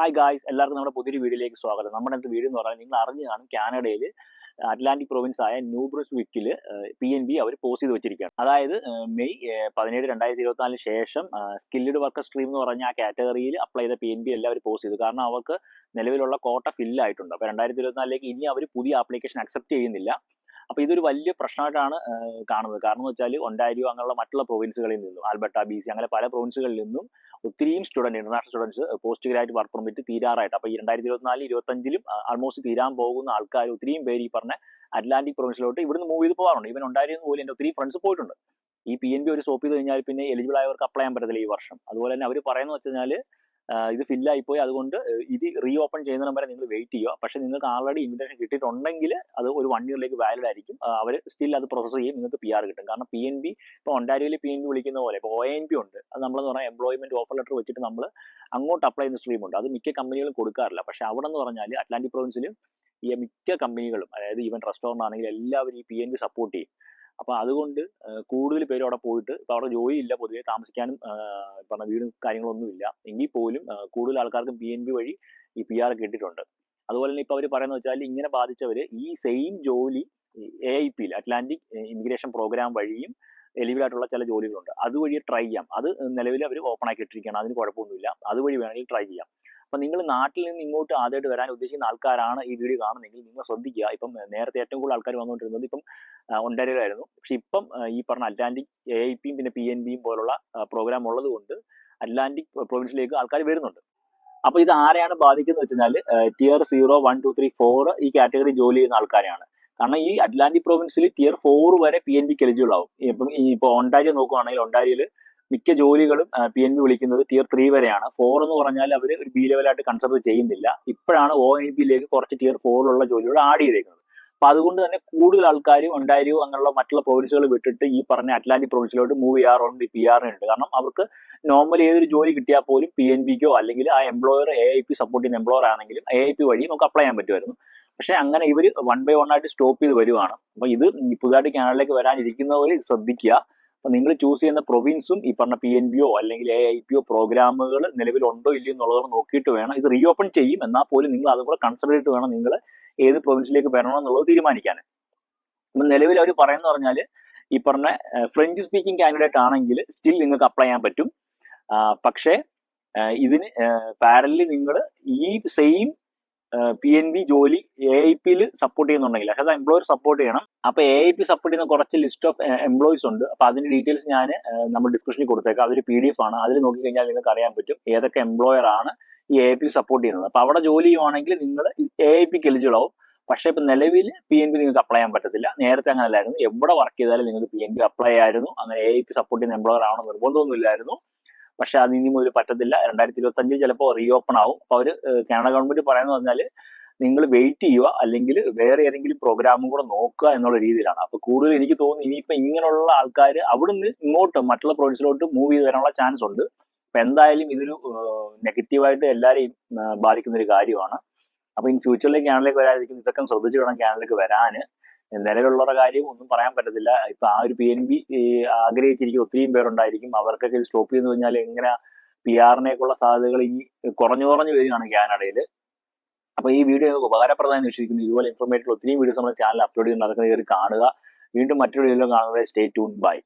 Hi guys എല്ലാവർക്കും നമ്മുടെ പുതിയൊരു വീഡിയോയിലേക്ക് സ്വാഗതം. നമ്മുടെ അടുത്ത് വീഡിയോ എന്ന് പറഞ്ഞാൽ നിങ്ങൾ അറിഞ്ഞു കാണും കാനഡയിൽ അറ്റ്ലാന്റിക് പ്രൊവിൻസ് ആയ ന്യൂബ്രസ് വിക്കിൽ പി എൻ ബി അവർ പോസ്റ്റ് ചെയ്ത് വെച്ചിരിക്കുകയാണ്. അതായത് മെയ് പതിനേഴ് രണ്ടായിരത്തി ഇരുപത്തിനാലിന് ശേഷം സ്കിൽഡ് വർക്കർ സ്ട്രീം എന്ന് പറഞ്ഞ ആ കാറ്റഗറിയിൽ അപ്ലൈ ചെയ്ത പി എൻ ബി എല്ലാവരും പോസ്റ്റ് ചെയ്തു. കാരണം അവർക്ക് നിലവിലുള്ള കോട്ട ഫില്ല് ആയിട്ടുണ്ട്. അപ്പോൾ രണ്ടായിരത്തി ഇരുപത്തിനാലിലേക്ക് ഇനി അവർ പുതിയ ആപ്ലിക്കേഷൻ അക്സെപ്റ്റ് ചെയ്യുന്നില്ല. അപ്പോൾ ഇതൊരു വലിയ പ്രശ്നമായിട്ടാണ് കാണുന്നത്. കാരണം എന്ന് വെച്ചാൽ ഒണ്ടാരിയോ അങ്ങനെയുള്ള മറ്റുള്ള പ്രൊവിൻസുകളിൽ നിന്നും ആൽബർട്ട ബി സി അങ്ങനെ പല പ്രൊവിൻസുകളിൽ നിന്നും ഒത്തിരിയും student international students post graduate work permit തീരാറായിട്ട്. അപ്പോൾ ഈ രണ്ടായിരത്തി ഇരുപത്തിനാല് ഇരുപത്തഞ്ചിലും ആൾമോസ്റ്റ് തീരാൻ പോകുന്ന ആൾക്കാർ ഒത്തിരിയും പേര് ഈ പറഞ്ഞ അറ്റ്ലാന്റിക് പ്രൊവിൻസിലോട്ട് ഇവിടുന്ന് മൂവ് ചെയ്ത് പോകാറുണ്ട്. ഇവൻ ഉണ്ടായിരുന്ന പോലും എന്റെ ഒത്തിരി ഫ്രണ്ട്സ് പോയിട്ടുണ്ട്. ഈ പി എൻ ബി ഒരു സോപ്പ് ചെയ്ത് കഴിഞ്ഞാൽ പിന്നെ എലിജിബിൾ ആയവർക്ക് അപ്ലൈ ചെയ്യാൻ പറ്റത്തില്ല ഈ വർഷം. അതുപോലെ തന്നെ അവർ പറയുന്നത് വെച്ച് കഴിഞ്ഞാൽ ഇത് ഫില്ലായി പോയി. അതുകൊണ്ട് ഇത് റീ ഓപ്പൺ ചെയ്യുന്നതിന് വരെ നിങ്ങൾ വെയിറ്റ് ചെയ്യുക. പക്ഷെ നിങ്ങൾക്ക് ആൾറെഡി ഇൻവിറ്റേഷൻ കിട്ടിയിട്ടുണ്ടെങ്കിൽ അത് ഒരു വൺ ഇയറിലേക്ക് വാലിഡ് ആയിരിക്കും. അവർ സ്റ്റിൽ അത് പ്രോസസ് ചെയ്യും. നിങ്ങൾക്ക് പി ആർ കിട്ടും. കാരണം പി എൻ ബി ഇപ്പോൾ ഒണ്ടാരിയിൽ പി എൻ ബി വിളിക്കുന്ന പോലെ ഇപ്പോൾ ഒ എൻ പി ഉണ്ട്. അത് നമ്മളെന്ന് പറഞ്ഞാൽ എംപ്ലോയ്മെന്റ് ഓഫർ ലെറ്റർ വെച്ചിട്ട് നമ്മൾ അങ്ങോട്ട് അപ്ലൈ ചെയ്യുന്ന സ്ട്രീം ഉണ്ട്. അത് മിക്ക കമ്പനികളും കൊടുക്കാറില്ല. പക്ഷെ അവിടെ എന്ന് പറഞ്ഞാൽ അറ്റ്ലാന്റിക് പ്രൊവിൻസിലും ഈ മിക്ക കമ്പനികളും അതായത് ഈവൻ റെസ്റ്റോറന്റ് ആണെങ്കിൽ എല്ലാവരും ഈ പി എൻ ബി സപ്പോർട്ട് ചെയ്യും. അപ്പോൾ അതുകൊണ്ട് കൂടുതൽ പേര് അവിടെ പോയിട്ട് ഇപ്പോൾ അവിടെ ജോലി ഇല്ല പൊതുവെ താമസിക്കാനും പറഞ്ഞ വീടും കാര്യങ്ങളൊന്നും ഇല്ല എങ്കിൽ പോലും കൂടുതൽ ആൾക്കാർക്കും പി എൻ ബി വഴി ഈ പി ആർ കിട്ടിയിട്ടുണ്ട്. അതുപോലെ തന്നെ ഇപ്പോൾ അവർ പറയുന്നത് വെച്ചാൽ ഇങ്ങനെ ബാധിച്ചവര് ഈ സെയിം ജോലി എ ഐ പിയിൽ അറ്റ്ലാന്റിക് ഇമിഗ്രേഷൻ പ്രോഗ്രാം വഴിയും എലിജിബിൾ ആയിട്ടുള്ള ചില ജോലികളുണ്ട്. അതുവഴി ട്രൈ ചെയ്യാം. അത് നിലവിൽ അവർ ഓപ്പൺ ആക്കി അതിന് കുഴപ്പമൊന്നുമില്ല. അതുവഴി വേണമെങ്കിൽ ട്രൈ ചെയ്യാം. അപ്പൊ നിങ്ങൾ നാട്ടിൽ നിന്ന് ഇങ്ങോട്ട് ആദ്യമായിട്ട് വരാൻ ഉദ്ദേശിക്കുന്ന ആൾക്കാരാണ് ഈ വീഡിയോ കാണുന്നെങ്കിൽ നിങ്ങൾ ശ്രദ്ധിക്കുക. ഇപ്പം നേരത്തെ ഏറ്റവും കൂടുതൽ ആൾക്കാർ വന്നുകൊണ്ടിരുന്നത് ഇപ്പം ഒണ്ടരയിലായിരുന്നു. പക്ഷെ ഇപ്പം ഈ പറഞ്ഞ അറ്റ്ലാന്റിക് എ ഐ പിയും പിന്നെ പി എൻ ബിയും പോലുള്ള പ്രോഗ്രാം ഉള്ളത് കൊണ്ട് അറ്റ്ലാന്റിക് പ്രൊവിൻസിലേക്ക് ആൾക്കാർ വരുന്നുണ്ട്. അപ്പൊ ഇത് ആരെയാണ് ബാധിക്കുന്നത് വെച്ചാൽ tier zero one two three four ഈ കാറ്റഗറി ജോലി ചെയ്യുന്ന ആൾക്കാരെയാണ്. കാരണം ഈ അറ്റ്ലാന്റിക് പ്രൊവിൻസിൽ ടിയർ ഫോർ വരെ പി എൻ ബിക്ക് എലിജിബിൾ ആവും. ഇപ്പം ഈ ഇപ്പോൾ ഒണ്ടാരിയോ നോക്കുവാണെങ്കിൽ ഒണ്ടാരിയോയിൽ മിക്ക ജോലികളും പി എൻ ബി വിളിക്കുന്നത് ടിയർ ത്രീ വരെയാണ്. ഫോർ എന്ന് പറഞ്ഞാൽ അവർ ഒരു ബി ലെവലായിട്ട് കൺസിഡർ ചെയ്യുന്നില്ല. ഇപ്പോഴാണ് ഒ എൻ ബിയിലേക്ക് കുറച്ച് ടിയർ ഫോറിലുള്ള ജോലികൾ ആഡ് ചെയ്തേക്കുന്നത്. അപ്പൊ അതുകൊണ്ട് തന്നെ കൂടുതൽ ആൾക്കാർ ഉണ്ടായിരിയോ അങ്ങനെയുള്ള മറ്റുള്ള പ്രൊവിൻസുകൾ വിട്ടിട്ട് ഈ പറഞ്ഞ അറ്റ്ലാന്റിക് പ്രൊവിൻസിലോട്ട് മൂവ് ചെയ്യാറുണ്ട് പി ആറിനുണ്ട് കാരണം അവർക്ക് നോർമലി ഏതൊരു ജോലി കിട്ടിയാൽ പോലും പി എൻ ബിക്കോ അല്ലെങ്കിൽ ആ employer A I P support ചെയ്യുന്ന എംപ്ലോയർ ആണെങ്കിലും എ ഐ പി വഴി നമുക്ക് അപ്ലൈ ചെയ്യാൻ പറ്റുമായിരുന്നു. പക്ഷെ അങ്ങനെ ഇവർ വൺ ബൈ വൺ ആയിട്ട് സ്റ്റോപ്പ് ചെയ്ത് വരുവാണ്. അപ്പൊ ഇത് പുതുതായിട്ട് കാനഡയിലേക്ക് വരാനിരിക്കുന്നവർ ശ്രദ്ധിക്കുക. അപ്പൊ നിങ്ങൾ ചൂസ് ചെയ്യുന്ന പ്രൊവിൻസും ഈ പറഞ്ഞ പി എൻ ബിയോ അല്ലെങ്കിൽ എ ഐ പിയോ പ്രോഗ്രാമുകൾ നിലവിലുണ്ടോ ഇല്ലയോ എന്നുള്ളത് നോക്കിയിട്ട് വേണം. ഇത് റീ ഓപ്പൺ ചെയ്യും. എന്നാൽ പോലും നിങ്ങൾ അതും കൂടെ കൺസിഡർ ചെയ്തിട്ട് വേണം നിങ്ങൾ ഏത് പ്രൊവിൻസിലേക്ക് വരണം എന്നുള്ളത് തീരുമാനിക്കാൻ അപ്പം നിലവിൽ അവർ പറയുന്ന പറഞ്ഞാൽ ഈ പറഞ്ഞ ഫ്രഞ്ച് സ്പീക്കിംഗ് കാൻഡിഡേറ്റ് ആണെങ്കിൽ സ്റ്റിൽ നിങ്ങൾക്ക് അപ്ലൈ ചെയ്യാൻ പറ്റും. പക്ഷേ ഇതിന് പാരലി നിങ്ങൾ ഈ സെയിം പി എൻ ബി ജോലി എ ഐ പിയിൽ സപ്പോർട്ട് ചെയ്യുന്നുണ്ടെങ്കിൽ അതായത് എംപ്ലോയർ സപ്പോർട്ട് ചെയ്യണം. അപ്പൊ എ ഐ പി സപ്പോർട്ട് ചെയ്യുന്ന കുറച്ച് ലിസ്റ്റ് ഓഫ് എംപ്ലോയീസ് ഉണ്ട്. അപ്പൊ അതിന്റെ ഡീറ്റെയിൽസ് ഞാൻ നമ്മൾ ഡിസ്കഷനിൽ കൊടുത്തേക്കാം. അതൊരു പി ഡി എഫ് ആണ്. അതിൽ നോക്കിക്കഴിഞ്ഞാൽ നിങ്ങൾക്ക് അറിയാൻ പറ്റും ഏതൊക്കെ എംപ്ലോയർ ആണ് ഈ എ ഐ പി സപ്പോർട്ട് ചെയ്യുന്നത്. അപ്പൊ അവിടെ ജോലി ചെയ്യുവാണെങ്കിൽ നിങ്ങൾ എ ഐ പിക്ക് എലിജിബിൾ ആവും. പക്ഷേ ഇപ്പൊ നിലവിൽ പി എൻ ബി നിങ്ങൾക്ക് അപ്ലൈ ചെയ്യാൻ പറ്റത്തില്ല. നേരത്തെ അങ്ങനെ അല്ലായിരുന്നു എവിടെ വർക്ക് ചെയ്താലും നിങ്ങൾക്ക് പി എൻ ബി അപ്ലൈ ആയിരുന്നു. അങ്ങനെ എ ഐ പി സപ്പോർട്ട് ചെയ്യുന്ന എംപ്ലോയർ ആവണം നിർബന്ധമൊന്നുമില്ലായിരുന്നു. പക്ഷെ അത് ഇനി മുതൽ പറ്റത്തില്ല. രണ്ടായിരത്തി ഇരുപത്തി അഞ്ചിൽ ചിലപ്പോൾ റീഓപ്പൺ ആവും. അപ്പൊ അവർ കാനഡ ഗവൺമെന്റ് പറയുന്നത് പറഞ്ഞാൽ നിങ്ങൾ വെയിറ്റ് ചെയ്യുക അല്ലെങ്കിൽ വേറെ ഏതെങ്കിലും പ്രോഗ്രാമും കൂടെ നോക്കുക എന്നുള്ള രീതിയിലാണ്. അപ്പൊ കൂടുതൽ എനിക്ക് തോന്നുന്നു ഇനിയിപ്പോ ഇങ്ങനെയുള്ള ആൾക്കാർ അവിടുന്ന് ഇങ്ങോട്ട് മറ്റുള്ള പ്രൊവിൻസിലോട്ട് മൂവ് ചെയ്ത് വരാനുള്ള ചാൻസ് ഉണ്ട്. അപ്പൊ എന്തായാലും ഇതൊരു നെഗറ്റീവായിട്ട് എല്ലാവരെയും ബാധിക്കുന്ന ഒരു കാര്യമാണ്. അപ്പൊ ഇൻ ഫ്യൂച്ചറിലേക്ക് ക്യാനലിലേക്ക് വരാതിരിക്കുന്ന ഇതൊക്കെ ശ്രദ്ധിച്ചു വേണം ക്യാനലിലേക്ക് വരാന്. നിലവിലുള്ളവരുടെ കാര്യം ഒന്നും പറയാൻ പറ്റത്തില്ല. ഇപ്പൊ ആ ഒരു പി എൻ ബി ആഗ്രഹിച്ചിരിക്കും ഒത്തിരിയും പേരുണ്ടായിരിക്കും. അവർക്കൊക്കെ ഇത് സ്റ്റോപ്പ് ചെയ്ത് കഴിഞ്ഞാൽ എങ്ങനെ പി ആറിനേക്കുള്ള സാധ്യതകൾ ഇനി കുറഞ്ഞു കുറഞ്ഞു വരികയാണ് കാനഡയിൽ അപ്പൊ ഈ വീഡിയോ ഉപകാരപ്രദമായി വിശ്വസിക്കുന്നു. ഇതുപോലെ ഇൻഫോർമേറ്റീവ് ഒത്തിരി വീഡിയോസ് നമ്മുടെ ചാനൽ അപ്ലോഡ് ചെയ്യുന്നുണ്ട് അതൊക്കെ കയറി കാണുക. വീണ്ടും മറ്റൊരു വീഡിയോ കാണുന്നത് സ്റ്റേ ട്യൂൺ ബൈ